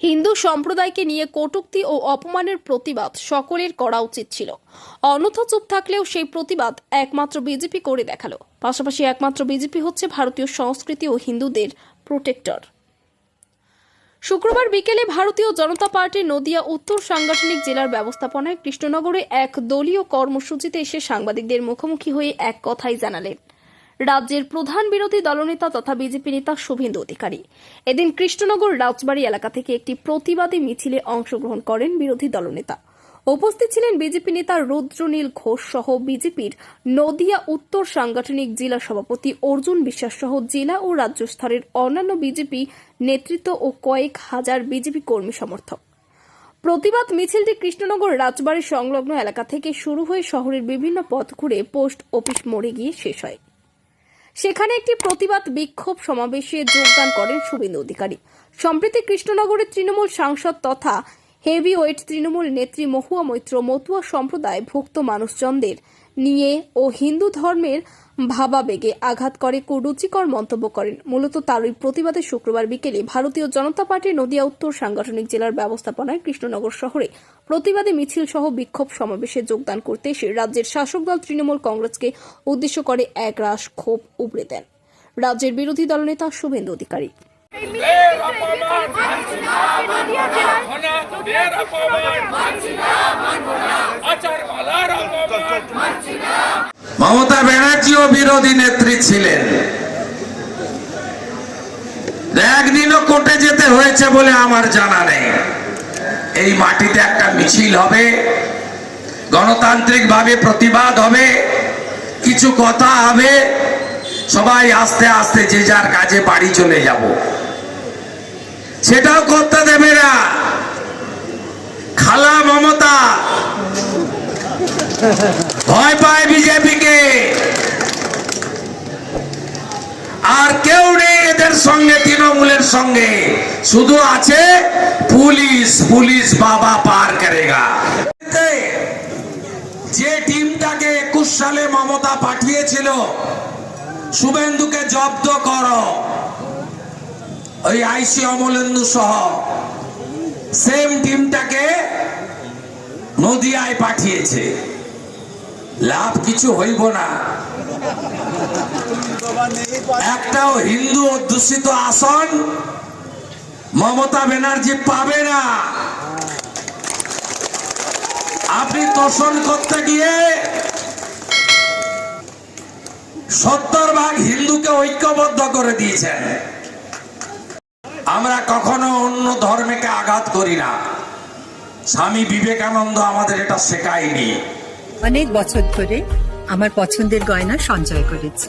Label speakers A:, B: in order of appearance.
A: হিন্দু সম্প্রদায়কে নিয়ে কটূক্তি ও অপমানের প্রতিবাদ সকলের করা উচিত ছিল। অন্যথা চুপ থাকলেও সেই প্রতিবাদ একমাত্র বিজেপি করে দেখাল। পাশাপাশি একমাত্র বিজেপি হচ্ছে ভারতীয় সংস্কৃতি ও হিন্দুদের প্রোটেক্টর শুক্রবার বিকেলে ভারতীয় জনতা পার্টির নদিয়া উত্তর সাংগঠনিক জেলার ব্যবস্থাপনায় কৃষ্ণনগরে এক দলীয় কর্মসূচিতে এসে সাংবাদিকদের মুখোমুখি হয়ে এক কথাই জানালেন। রাজ্যের প্রধান বিরোধী দলনেতা তথা বিজেপি নেতা শুভেন্দু অধিকারী। এদিন কৃষ্ণনগর রাজবাড়ী এলাকা থেকে একটি প্রতিবাদী মিছিলে অংশগ্রহণ করেন বিরোধী দলনেতা। উপস্থিত ছিলেন বিজেপি নেতা রুদ্রনীল ঘোষ সহ বিজেপির নদিয়া উত্তর সাংগঠনিক জেলা সভাপতি অর্জুন বিশ্বাস সহ জেলা ও রাজ্য স্তরের অন্যান্য বিজেপি নেতৃত্ব ও কয়েক হাজার বিজেপি কর্মী সমর্থক। প্রতিবাদ মিছিলটি কৃষ্ণনগর রাজবাড়ী সংলগ্ন এলাকা থেকে শুরু হয়ে শহরের বিভিন্ন পথ ঘুরে পোস্ট অফিস মোড়ে গিয়ে শেষ হয়। সেখানে একটি প্রতিবাদ বিক্ষোভ সমাবেশে যোগদান করেন শুভেন্দু অধিকারী। সম্প্রতি কৃষ্ণনগরের তৃণমূল সাংসদ তথা হেভি ওয়েট তৃণমূল নেত্রী মহুয়া মৈত্র মতুয়া সম্প্রদায় ভুক্ত মানুষজনদের নিয়ে ও হিন্দু ধর্মের ভাবাবেগে আঘাত করে কুরুচিকর মন্তব্য করেন। মূলত তারই প্রতিবাদে শুক্রবার বিকেলে ভারতীয় জনতা পার্টির নদিয়া উত্তর সাংগঠনিক জেলার ব্যবস্থাপনায় কৃষ্ণনগর শহরে প্রতিবাদে মিছিল সহ বিক্ষোভ সমাবেশে যোগদান করতে এসে রাজ্যের শাসক দল তৃণমূল কংগ্রেসকে উদ্দেশ্য করে এক রাশ ক্ষোভ উগড়ে দেন। রাজ্যের বিরোধী দলনেতা শুভেন্দু অধিকারী।
B: আচার
C: মমতা ব্যানার্জিও বিরোধী নেত্রী ছিলেন। একদিনও কোর্টে যেতে হয়েছে বলে আমার জানা নেই। এই মাটিতে একটা মিছিল হবে গণতান্ত্রিক ভাবে প্রতিবাদ হবে, কিছু কথা হবে, সবাই আস্তে আস্তে যে যার কাজে বাড়ি চলে যাব। সেটাও করতে দেবে না। খালা মমতা ভয় পায় বিজেপিকে আর কেউ এদের সঙ্গে, তৃণমূলের সঙ্গে। শুধু আছে পুলিশ পুলিশ বাবা পার করেগা। যে টিমটাকে একুশ সালে মমতা পাঠিয়েছিল, শুভেন্দুকে জব্দ কর। ওই আইসি অমলেন্দু সহ সেম টিমটাকে নদিয়ায় পাঠিয়েছে। লাভ কিছু হইব না। একটাও হিন্দু অধ্যুষিত আসন মমতা ব্যানার্জি পাবে না। আপনি তোষণ করতে গিয়ে সত্তর ভাগ হিন্দুকে ঐক্যবদ্ধ করে দিয়েছেন। আমরা কখনো অন্য ধর্মকে আঘাত করি না। স্বামী বিবেকানন্দ আমাদের এটা শেখায়নি।
D: অনেক বছর ধরে আমার পছন্দের গয়না সঞ্চয় করেছি।